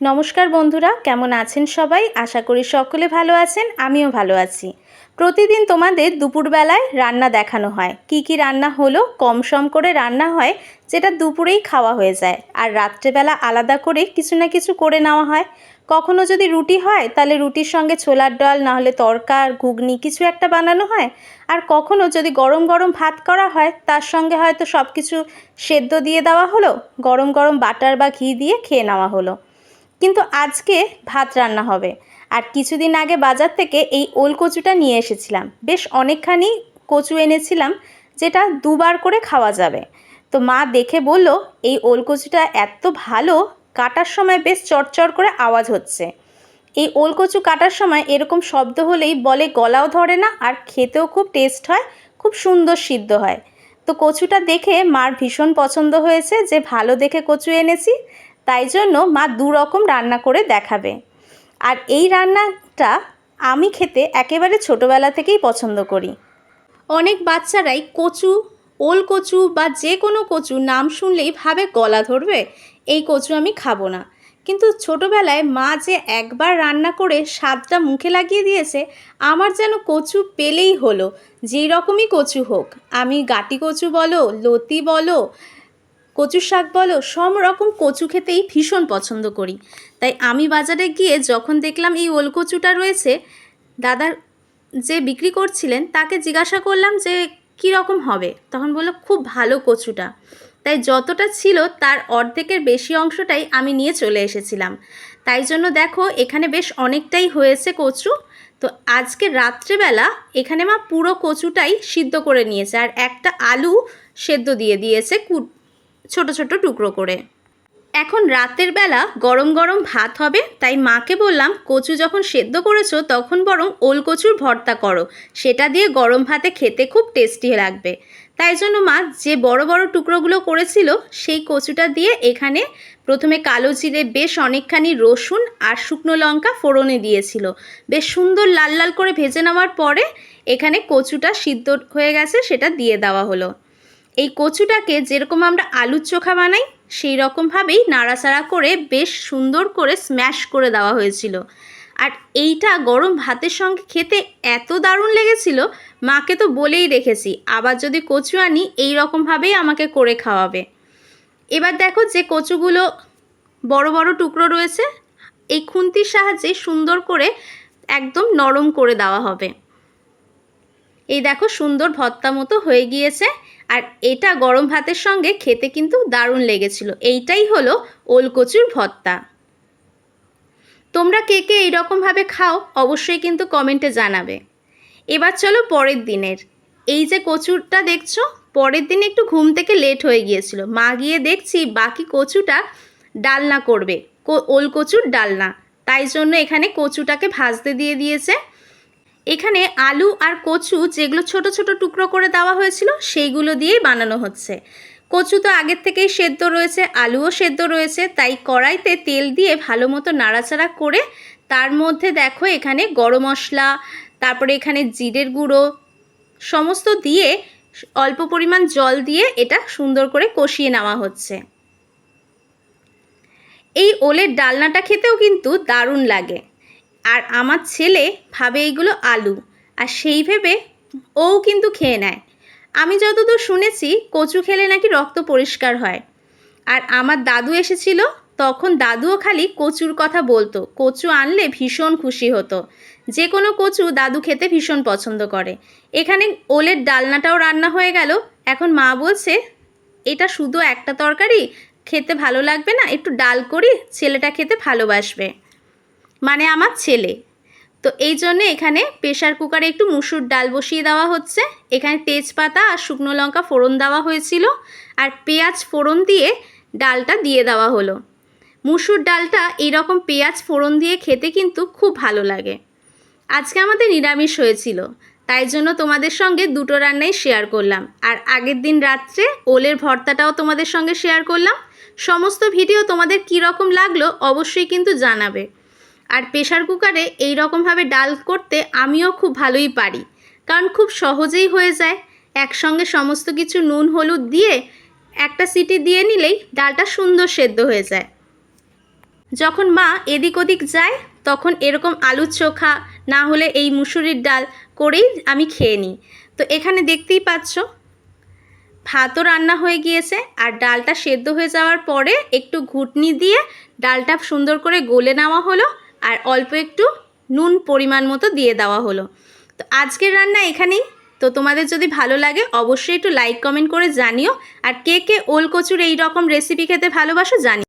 নমস্কার বন্ধুরা, কেমন আছেন সবাই? আশা করি সকলে ভালো আছেন, আমিও ভালো আছি। প্রতিদিন তোমাদের দুপুরবেলায় রান্না দেখানো হয়। কি কি রান্না হলো, কম সম করে রান্না হয়, যেটা দুপুরেই খাওয়া হয়ে যায়। আর রাত্রেবেলা আলাদা করে কিছু না কিছু করে নেওয়া হয়। কখনো যদি রুটি হয়, তাহলে রুটির সঙ্গে ছোলার ডাল না হলে তরকা ঘুগনি কিছু একটা বানানো হয়। আর কখনো যদি গরম গরম ভাত করা হয়, তার সঙ্গে হয়তো সব কিছু সেদ্ধ দিয়ে দেওয়া হলো, গরম গরম বাটার বা ঘি দিয়ে খেয়ে নেওয়া হলো। কিন্তু আজকে ভাত রান্না হবে। আর কিছুদিন আগে বাজার থেকে এই ওল কচুটা নিয়ে এসেছিলাম। বেশ অনেকখানি কচু এনেছিলাম, যেটা দুবার করে খাওয়া যাবে। তো মা দেখে বলল, এই ওল কচুটা এত ভালো, কাটার সময় বেশ চড়চড় করে আওয়াজ হচ্ছে। এই ওল কচু কাটার সময় এরকম শব্দ হলেই বলে গলাও ধরে না, আর খেতেও খুব টেস্ট হয়, খুব সুন্দর সিদ্ধ হয়। তো কচুটা দেখে মার ভীষণ পছন্দ হয়েছে যে, ভালো দেখে কচু এনেছি। তাই জন্য মা দু রকম রান্না করে দেখাবে। আর এই রান্নাটা আমি খেতে একেবারে ছোটোবেলা থেকেই পছন্দ করি। অনেক বাচ্চারাই কচু, ওল কচু বা যে কোনো কচু নাম শুনলেই ভাবে, গলা ধরবে? এই কচু আমি খাব না। কিন্তু ছোটোবেলায় মা যে একবার রান্না করে স্বাদটা মুখে লাগিয়ে দিয়েছে, আমার যেন কচু পেলেই হলো। যেই রকমই কচু হোক, আমি গাটি কচু বলো, লতি বলো কচু শাক বলো, সব রকম কচু খেতেই ভীষণ পছন্দ করি। তাই আমি বাজারে গিয়ে যখন দেখলাম এই ওল কচুটা রয়েছে, দাদার যে বিক্রি করছিলেন, তাকে জিজ্ঞাসা করলাম যে, কী রকম হবে? তখন বলল, খুব ভালো কচুটা। তাই যতটা ছিল, তার অর্ধেকের বেশি অংশটাই আমি নিয়ে চলে এসেছিলাম। তাই জন্য দেখো, এখানে বেশ অনেকটাই হয়েছে কচু। তো আজকে রাত্রেবেলা এখানে মা পুরো কচুটাই সিদ্ধ করে নিয়েছে। আর একটা আলু সেদ্ধ দিয়ে দিয়েছে ছোট ছোট টুকরো করে। এখন রাতের বেলা গরম গরম ভাত হবে, তাই মাকে বললাম, কচু যখন সেদ্ধ করেছ, তখন বরং ওল কচুর ভর্তা করো। সেটা দিয়ে গরম ভাতে খেতে খুব টেস্টি লাগবে। তাই জন্য মা যে বড় বড় টুকরোগুলো করেছিল, সেই কচুটা দিয়ে এখানে প্রথমে কালো জিরে, বেশ অনেকখানি রসুন আর শুকনো লঙ্কা ফোড়নে দিয়েছিল। বেশ সুন্দর লাল লাল করে ভেজে নেওয়ার পরে এখানে কচুটা সিদ্ধ হয়ে গেছে, সেটা দিয়ে দেওয়া হলো। এই কচুটাকে যেরকম আমরা আলুর চোখা বানাই, সেই রকমভাবেই নাড়াচাড়া করে বেশ সুন্দর করে স্ম্যাশ করে দেওয়া হয়েছিল। আর এইটা গরম ভাতের সঙ্গে খেতে এত দারুণ লেগেছিল, মাকে তো বলেই রেখেছি, আবার যদি কচু আনি, এই রকমভাবেই আমাকে করে খাওয়াবে। এবার দেখো যে কচুগুলো বড় বড় টুকরো রয়েছে, এই খুন্তির সাহায্যে সুন্দর করে একদম নরম করে দেওয়া হবে। এই দেখো সুন্দর ভর্তা মতো হয়ে গিয়েছে। আর এটা গরম ভাতের সঙ্গে খেতে কিন্তু দারুণ লেগেছিল। এইটাই হলো ওলকচুর ভর্তা। তোমরা কে কে এইরকমভাবে খাও অবশ্যই কিন্তু কমেন্টে জানাবে। এবার চলো পরের দিনের। এই যে কচুরটা দেখছ, পরের দিন একটু ঘুম থেকে লেট হয়ে গিয়েছিল। মা গিয়ে দেখছি বাকি কচুটা ডালনা করবে ওল কচুর ডালনা। তাই জন্য এখানে কচুটাকে ভাজতে দিয়ে দিয়েছে। এখানে আলু আর কচু যেগুলো ছোট ছোট টুকরো করে দেওয়া হয়েছিল, সেইগুলো দিয়েই বানানো হচ্ছে। কচু তো আগের থেকেই সেদ্ধ রয়েছে, আলুও সেদ্ধ রয়েছে, তাই কড়াইতে তেল দিয়ে ভালো মতো নাড়াচাড়া করে তার মধ্যে দেখো এখানে গরম মশলা, তারপরে এখানে জিরের গুঁড়ো, সমস্ত দিয়ে অল্প পরিমাণ জল দিয়ে এটা সুন্দর করে কষিয়ে নেওয়া হচ্ছে। এই ওলের ডালনাটা খেতেও কিন্তু দারুণ লাগে। আর আমার ছেলে ভাবে এইগুলো আলু, আর সেই ভেবে ও কিন্তু খেয়ে নেয়। আমি যতদূর শুনেছি, কচু খেলে নাকি রক্ত পরিষ্কার হয়। আর আমার দাদু এসেছিল, তখন দাদুও খালি কচুর কথা বলতো। কচু আনলে ভীষণ খুশি হতো। যে কোনো কচু দাদু খেতে ভীষণ পছন্দ করে। এখানে ওলের ডালনাটাও রান্না হয়ে গেল। এখন মা বলছে, এটা শুধু একটা তরকারি? খেতে ভালো লাগবে না? একটু ডাল করি, ছেলেটা খেতে ভালোবাসবে। মানে আমার ছেলে। তো এই জন্য এখানে প্রেশার কুকারে একটু মুসুর ডাল বসিয়ে দেওয়া হচ্ছে। এখানে তেজপাতা আর শুকনো লঙ্কা ফোড়ন দেওয়া হয়েছিল আর পেঁয়াজ ফোড়ন দিয়ে ডালটা দিয়ে দেওয়া হলো। মুসুর ডালটা এইরকম পেঁয়াজ ফোড়ন দিয়ে খেতে কিন্তু খুব ভালো লাগে। আজকে আমাদের নিরামিষ হয়েছিল, তাই জন্য তোমাদের সঙ্গে দুটো রান্নাই শেয়ার করলাম। আর আগের দিন রাত্রে ওলের ভর্তাটাও তোমাদের সঙ্গে শেয়ার করলাম। সমস্ত ভিডিও তোমাদের কী রকম লাগল অবশ্যই কিন্তু জানাবে। আর প্রেশার কুকারে এই রকমভাবে ডাল করতে আমিও খুব ভালোই পারি। কারণ খুব সহজেই হয়ে যায়। একসঙ্গে সমস্ত কিছু নুন, হলুদ দিয়ে একটা সিটি দিয়ে নিলেই ডালটা সুন্দর সেদ্ধ হয়ে যায়। যখন মা এদিক ওদিক যায়, তখন এরকম আলুর চোখা, না হলে এই মুসুরির ডাল করেই আমি খেয়ে নিই। তো এখানে দেখতেই পাচ্ছ, ভাতও রান্না হয়ে গিয়েছে আর ডালটা সেদ্ধ হয়ে যাওয়ার পরে একটু ঘুটনি দিয়ে ডালটা সুন্দর করে গলে নেওয়া হলো। আর অল্প একটু নুন পরিমাণ মতো দিয়ে দেওয়া হলো। তো আজকের রান্না এখানেই। তো তোমাদের যদি ভালো লাগে, অবশ্যই একটু লাইক কমেন্ট করে জানিও। আর কে কে ওল কচুর এই রকম রেসিপি খেতে ভালোবাসো জানিও।